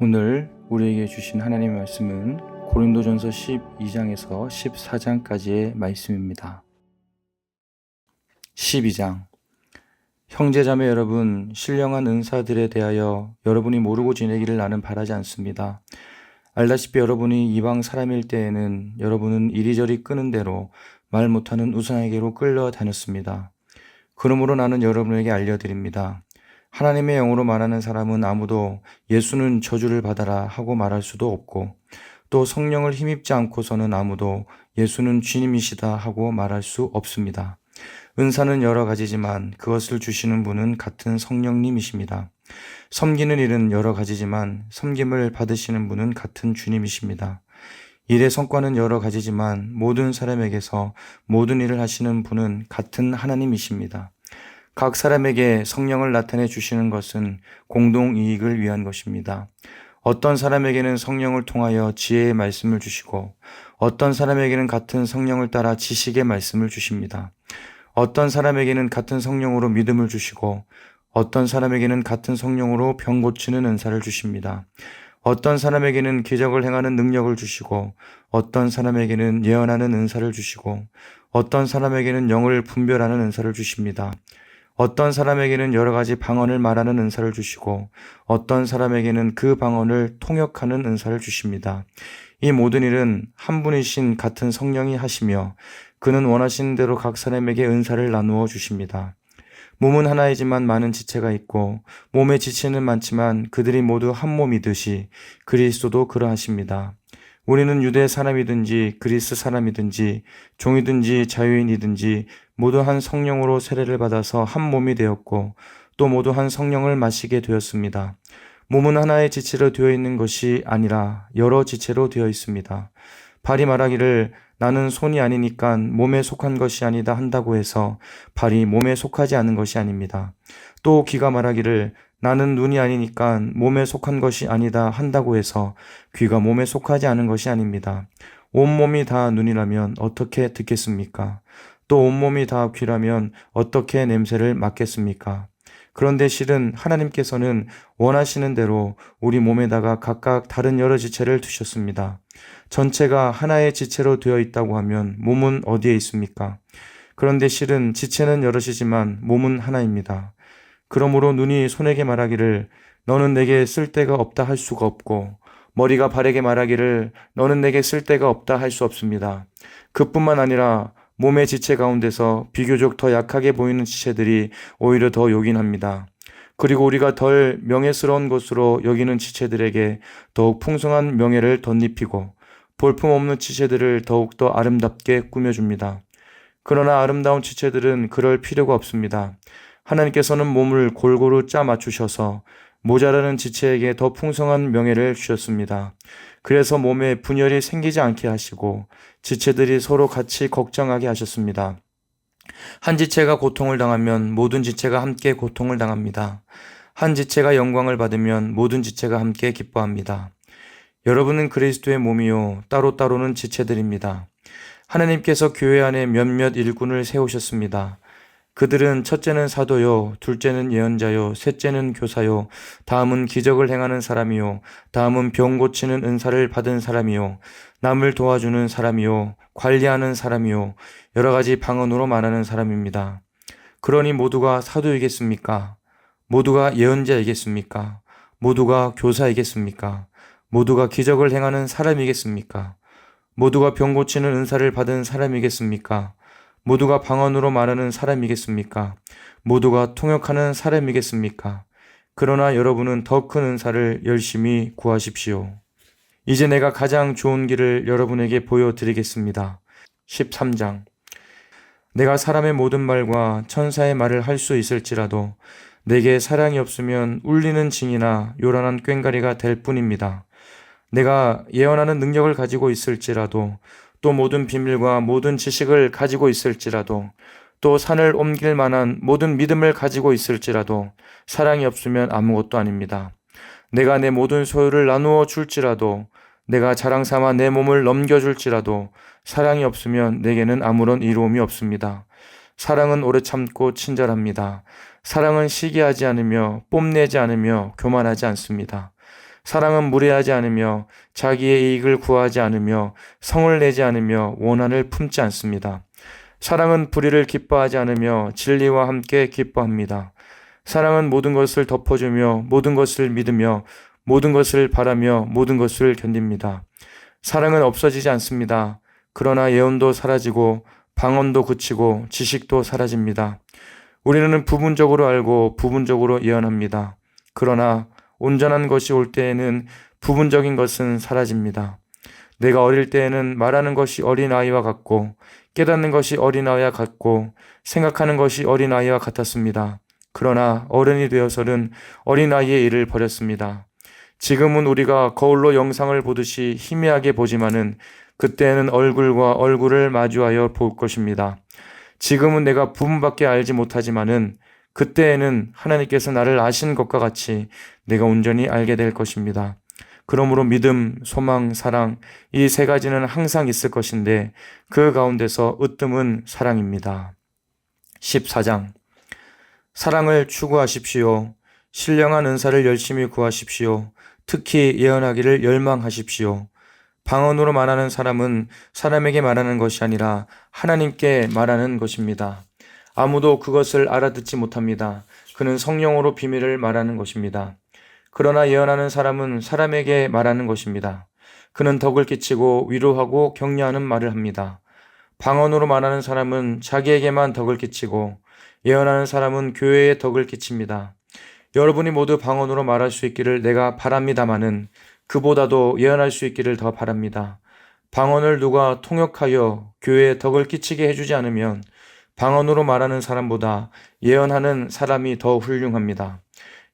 오늘 우리에게 주신 하나님의 말씀은 고린도전서 12장에서 14장까지의 말씀입니다. 12장 형제자매 여러분, 신령한 은사들에 대하여 여러분이 모르고 지내기를 나는 바라지 않습니다. 알다시피 여러분이 이방 사람일 때에는 여러분은 이리저리 끄는 대로 말 못하는 우상에게로 끌려다녔습니다. 그러므로 나는 여러분에게 알려드립니다. 하나님의 영으로 말하는 사람은 아무도 예수는 저주를 받아라 하고 말할 수도 없고 또 성령을 힘입지 않고서는 아무도 예수는 주님이시다 하고 말할 수 없습니다. 은사는 여러 가지지만 그것을 주시는 분은 같은 성령님이십니다. 섬기는 일은 여러 가지지만 섬김을 받으시는 분은 같은 주님이십니다. 일의 성과는 여러 가지지만 모든 사람에게서 모든 일을 하시는 분은 같은 하나님이십니다. 각 사람에게 성령을 나타내 주시는 것은 공동 이익을 위한 것입니다. 어떤 사람에게는 성령을 통하여 지혜의 말씀을 주시고 어떤 사람에게는 같은 성령을 따라 지식의 말씀을 주십니다. 어떤 사람에게는 같은 성령으로 믿음을 주시고 어떤 사람에게는 같은 성령으로 병 고치는 은사를 주십니다. 어떤 사람에게는 기적을 행하는 능력을 주시고 어떤 사람에게는 예언하는 은사를 주시고 어떤 사람에게는 영을 분별하는 은사를 주십니다. 어떤 사람에게는 여러 가지 방언을 말하는 은사를 주시고 어떤 사람에게는 그 방언을 통역하는 은사를 주십니다. 이 모든 일은 한 분이신 같은 성령이 하시며 그는 원하시는 대로 각 사람에게 은사를 나누어 주십니다. 몸은 하나이지만 많은 지체가 있고 몸의 지체는 많지만 그들이 모두 한 몸이듯이 그리스도도 그러하십니다. 우리는 유대 사람이든지 그리스 사람이든지 종이든지 자유인이든지 모두 한 성령으로 세례를 받아서 한 몸이 되었고 또 모두 한 성령을 마시게 되었습니다. 몸은 하나의 지체로 되어 있는 것이 아니라 여러 지체로 되어 있습니다. 발이 말하기를 나는 손이 아니니까 몸에 속한 것이 아니다 한다고 해서 발이 몸에 속하지 않은 것이 아닙니다. 또 귀가 말하기를 나는 눈이 아니니까 몸에 속한 것이 아니다 한다고 해서 귀가 몸에 속하지 않은 것이 아닙니다. 온몸이 다 눈이라면 어떻게 듣겠습니까? 또 온몸이 다 귀라면 어떻게 냄새를 맡겠습니까? 그런데 실은 하나님께서는 원하시는 대로 우리 몸에다가 각각 다른 여러 지체를 두셨습니다. 전체가 하나의 지체로 되어 있다고 하면 몸은 어디에 있습니까? 그런데 실은 지체는 여럿이지만 몸은 하나입니다. 그러므로 눈이 손에게 말하기를 너는 내게 쓸데가 없다 할 수가 없고 머리가 발에게 말하기를 너는 내게 쓸데가 없다 할 수 없습니다. 그뿐만 아니라 몸의 지체 가운데서 비교적 더 약하게 보이는 지체들이 오히려 더 요긴합니다. 그리고 우리가 덜 명예스러운 것으로 여기는 지체들에게 더욱 풍성한 명예를 덧입히고 볼품없는 지체들을 더욱더 아름답게 꾸며줍니다. 그러나 아름다운 지체들은 그럴 필요가 없습니다. 하나님께서는 몸을 골고루 짜 맞추셔서 모자라는 지체에게 더 풍성한 명예를 주셨습니다. 그래서 몸에 분열이 생기지 않게 하시고 지체들이 서로 같이 걱정하게 하셨습니다. 한 지체가 고통을 당하면 모든 지체가 함께 고통을 당합니다. 한 지체가 영광을 받으면 모든 지체가 함께 기뻐합니다. 여러분은 그리스도의 몸이요 따로따로는 지체들입니다. 하나님께서 교회 안에 몇몇 일꾼을 세우셨습니다. 그들은 첫째는 사도요, 둘째는 예언자요, 셋째는 교사요, 다음은 기적을 행하는 사람이요, 다음은 병 고치는 은사를 받은 사람이요, 남을 도와주는 사람이요, 관리하는 사람이요, 여러 가지 방언으로 말하는 사람입니다. 그러니 모두가 사도이겠습니까? 모두가 예언자이겠습니까? 모두가 교사이겠습니까? 모두가 기적을 행하는 사람이겠습니까? 모두가 병 고치는 은사를 받은 사람이겠습니까? 모두가 방언으로 말하는 사람이겠습니까? 모두가 통역하는 사람이겠습니까? 그러나 여러분은 더 큰 은사를 열심히 구하십시오. 이제 내가 가장 좋은 길을 여러분에게 보여드리겠습니다. 13장. 내가 사람의 모든 말과 천사의 말을 할 수 있을지라도 내게 사랑이 없으면 울리는 징이나 요란한 꽹가리가 될 뿐입니다. 내가 예언하는 능력을 가지고 있을지라도 또 모든 비밀과 모든 지식을 가지고 있을지라도 또 산을 옮길 만한 모든 믿음을 가지고 있을지라도 사랑이 없으면 아무것도 아닙니다. 내가 내 모든 소유를 나누어 줄지라도 내가 자랑 삼아 내 몸을 넘겨줄지라도 사랑이 없으면 내게는 아무런 이로움이 없습니다. 사랑은 오래 참고 친절합니다. 사랑은 시기하지 않으며 뽐내지 않으며 교만하지 않습니다. 사랑은 무례하지 않으며 자기의 이익을 구하지 않으며 성을 내지 않으며 원한을 품지 않습니다. 사랑은 불의를 기뻐하지 않으며 진리와 함께 기뻐합니다. 사랑은 모든 것을 덮어주며 모든 것을 믿으며 모든 것을 바라며 모든 것을 견딥니다. 사랑은 없어지지 않습니다. 그러나 예언도 사라지고 방언도 그치고 지식도 사라집니다. 우리는 부분적으로 알고 부분적으로 예언합니다. 그러나 온전한 것이 올 때에는 부분적인 것은 사라집니다. 내가 어릴 때에는 말하는 것이 어린아이와 같고 깨닫는 것이 어린아이와 같고 생각하는 것이 어린아이와 같았습니다. 그러나 어른이 되어서는 어린아이의 일을 버렸습니다. 지금은 우리가 거울로 영상을 보듯이 희미하게 보지만은 그때는 얼굴과 얼굴을 마주하여 볼 것입니다. 지금은 내가 부분밖에 알지 못하지만은 그때에는 하나님께서 나를 아신 것과 같이 내가 온전히 알게 될 것입니다. 그러므로 믿음, 소망, 사랑 이 세 가지는 항상 있을 것인데 그 가운데서 으뜸은 사랑입니다. 14장 사랑을 추구하십시오. 신령한 은사를 열심히 구하십시오. 특히 예언하기를 열망하십시오. 방언으로 말하는 사람은 사람에게 말하는 것이 아니라 하나님께 말하는 것입니다. 아무도 그것을 알아듣지 못합니다. 그는 성령으로 비밀을 말하는 것입니다. 그러나 예언하는 사람은 사람에게 말하는 것입니다. 그는 덕을 끼치고 위로하고 격려하는 말을 합니다. 방언으로 말하는 사람은 자기에게만 덕을 끼치고 예언하는 사람은 교회에 덕을 끼칩니다. 여러분이 모두 방언으로 말할 수 있기를 내가 바랍니다마는 그보다도 예언할 수 있기를 더 바랍니다. 방언을 누가 통역하여 교회에 덕을 끼치게 해주지 않으면 방언으로 말하는 사람보다 예언하는 사람이 더 훌륭합니다.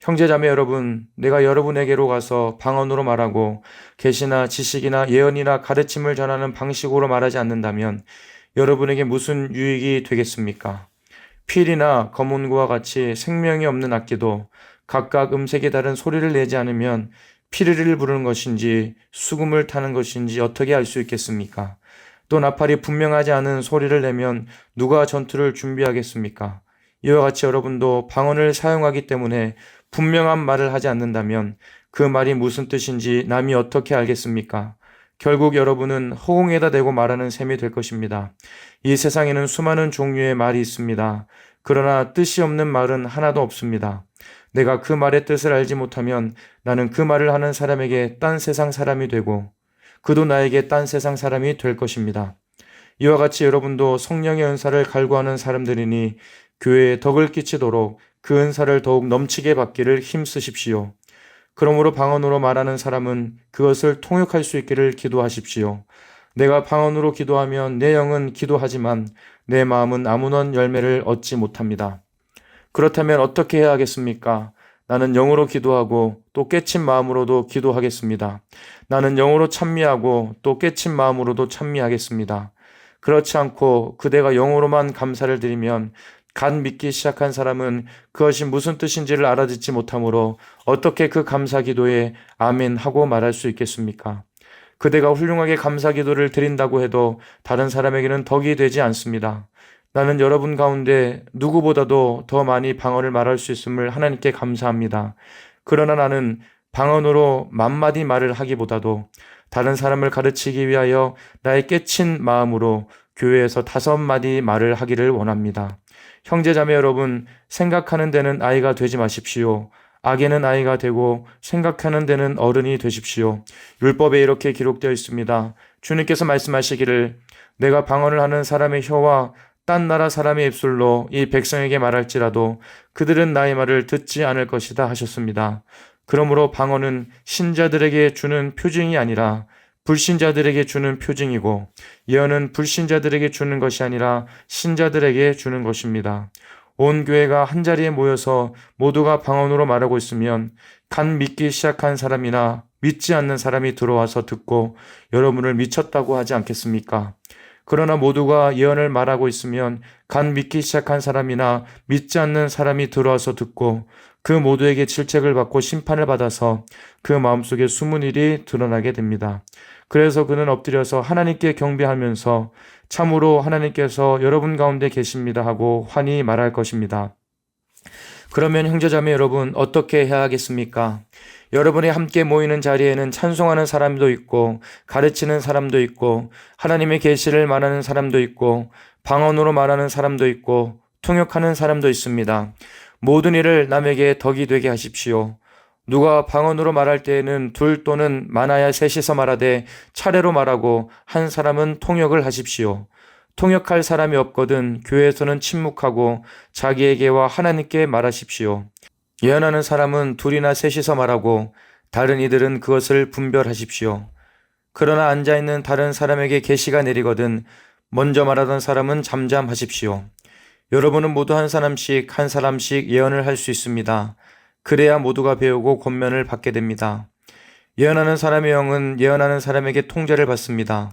형제자매 여러분, 내가 여러분에게로 가서 방언으로 말하고 계시나 지식이나 예언이나 가르침을 전하는 방식으로 말하지 않는다면 여러분에게 무슨 유익이 되겠습니까? 필이나 검은고와 같이 생명이 없는 악기도 각각 음색이 다른 소리를 내지 않으면 피리를 부르는 것인지 수금을 타는 것인지 어떻게 알 수 있겠습니까? 또 나팔이 분명하지 않은 소리를 내면 누가 전투를 준비하겠습니까? 이와 같이 여러분도 방언을 사용하기 때문에 분명한 말을 하지 않는다면 그 말이 무슨 뜻인지 남이 어떻게 알겠습니까? 결국 여러분은 허공에다 대고 말하는 셈이 될 것입니다. 이 세상에는 수많은 종류의 말이 있습니다. 그러나 뜻이 없는 말은 하나도 없습니다. 내가 그 말의 뜻을 알지 못하면 나는 그 말을 하는 사람에게 딴 세상 사람이 되고 그도 나에게 딴 세상 사람이 될 것입니다. 이와 같이 여러분도 성령의 은사를 갈구하는 사람들이니 교회에 덕을 끼치도록 그 은사를 더욱 넘치게 받기를 힘쓰십시오. 그러므로 방언으로 말하는 사람은 그것을 통역할 수 있기를 기도하십시오. 내가 방언으로 기도하면 내 영은 기도하지만 내 마음은 아무런 열매를 얻지 못합니다. 그렇다면 어떻게 해야 하겠습니까? 나는 영으로 기도하고 또 깨친 마음으로도 기도하겠습니다. 나는 영으로 찬미하고 또 깨친 마음으로도 찬미하겠습니다. 그렇지 않고 그대가 영으로만 감사를 드리면 간 믿기 시작한 사람은 그것이 무슨 뜻인지를 알아듣지 못하므로 어떻게 그 감사 기도에 아멘 하고 말할 수 있겠습니까? 그대가 훌륭하게 감사 기도를 드린다고 해도 다른 사람에게는 덕이 되지 않습니다. 나는 여러분 가운데 누구보다도 더 많이 방언을 말할 수 있음을 하나님께 감사합니다. 그러나 나는 방언으로 만마디 말을 하기보다도 다른 사람을 가르치기 위하여 나의 깨친 마음으로 교회에서 다섯 마디 말을 하기를 원합니다. 형제자매 여러분, 생각하는 데는 아이가 되지 마십시오. 악에는 아이가 되고 생각하는 데는 어른이 되십시오. 율법에 이렇게 기록되어 있습니다. 주님께서 말씀하시기를 내가 방언을 하는 사람의 혀와 딴 나라 사람의 입술로 이 백성에게 말할지라도 그들은 나의 말을 듣지 않을 것이다 하셨습니다. 그러므로 방언은 신자들에게 주는 표징이 아니라 불신자들에게 주는 표징이고 예언은 불신자들에게 주는 것이 아니라 신자들에게 주는 것입니다. 온 교회가 한 자리에 모여서 모두가 방언으로 말하고 있으면 간 믿기 시작한 사람이나 믿지 않는 사람이 들어와서 듣고 여러분을 미쳤다고 하지 않겠습니까? 그러나 모두가 예언을 말하고 있으면 간 믿기 시작한 사람이나 믿지 않는 사람이 들어와서 듣고 그 모두에게 질책을 받고 심판을 받아서 그 마음속에 숨은 일이 드러나게 됩니다. 그래서 그는 엎드려서 하나님께 경배하면서 참으로 하나님께서 여러분 가운데 계십니다 하고 환히 말할 것입니다. 그러면 형제자매 여러분 어떻게 해야 하겠습니까? 여러분이 함께 모이는 자리에는 찬송하는 사람도 있고 가르치는 사람도 있고 하나님의 계시를 말하는 사람도 있고 방언으로 말하는 사람도 있고 통역하는 사람도 있습니다. 모든 일을 남에게 덕이 되게 하십시오. 누가 방언으로 말할 때에는 둘 또는 많아야 셋이서 말하되 차례로 말하고 한 사람은 통역을 하십시오. 통역할 사람이 없거든 교회에서는 침묵하고 자기에게와 하나님께 말하십시오. 예언하는 사람은 둘이나 셋이서 말하고 다른 이들은 그것을 분별하십시오. 그러나 앉아 있는 다른 사람에게 계시가 내리거든 먼저 말하던 사람은 잠잠하십시오. 여러분은 모두 한 사람씩 한 사람씩 예언을 할 수 있습니다. 그래야 모두가 배우고 권면을 받게 됩니다. 예언하는 사람의 영은 예언하는 사람에게 통제를 받습니다.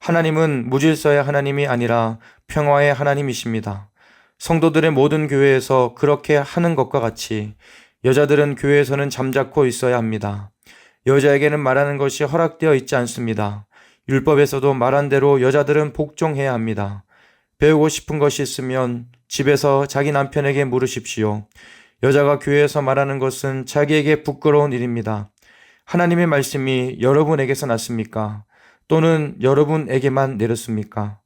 하나님은 무질서의 하나님이 아니라 평화의 하나님이십니다. 성도들의 모든 교회에서 그렇게 하는 것과 같이 여자들은 교회에서는 잠자코 있어야 합니다. 여자에게는 말하는 것이 허락되어 있지 않습니다. 율법에서도 말한 대로 여자들은 복종해야 합니다. 배우고 싶은 것이 있으면 집에서 자기 남편에게 물으십시오. 여자가 교회에서 말하는 것은 자기에게 부끄러운 일입니다. 하나님의 말씀이 여러분에게서 났습니까? 또는 여러분에게만 내렸습니까?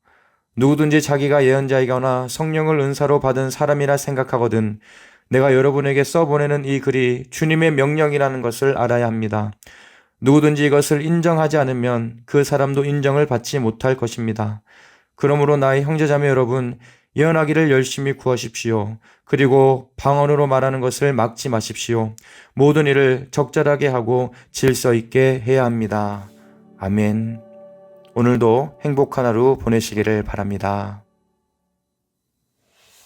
누구든지 자기가 예언자이거나 성령을 은사로 받은 사람이라 생각하거든 내가 여러분에게 써보내는 이 글이 주님의 명령이라는 것을 알아야 합니다. 누구든지 이것을 인정하지 않으면 그 사람도 인정을 받지 못할 것입니다. 그러므로 나의 형제자매 여러분, 예언하기를 열심히 구하십시오. 그리고 방언으로 말하는 것을 막지 마십시오. 모든 일을 적절하게 하고 질서 있게 해야 합니다. 아멘. 오늘도 행복한 하루 보내시기를 바랍니다.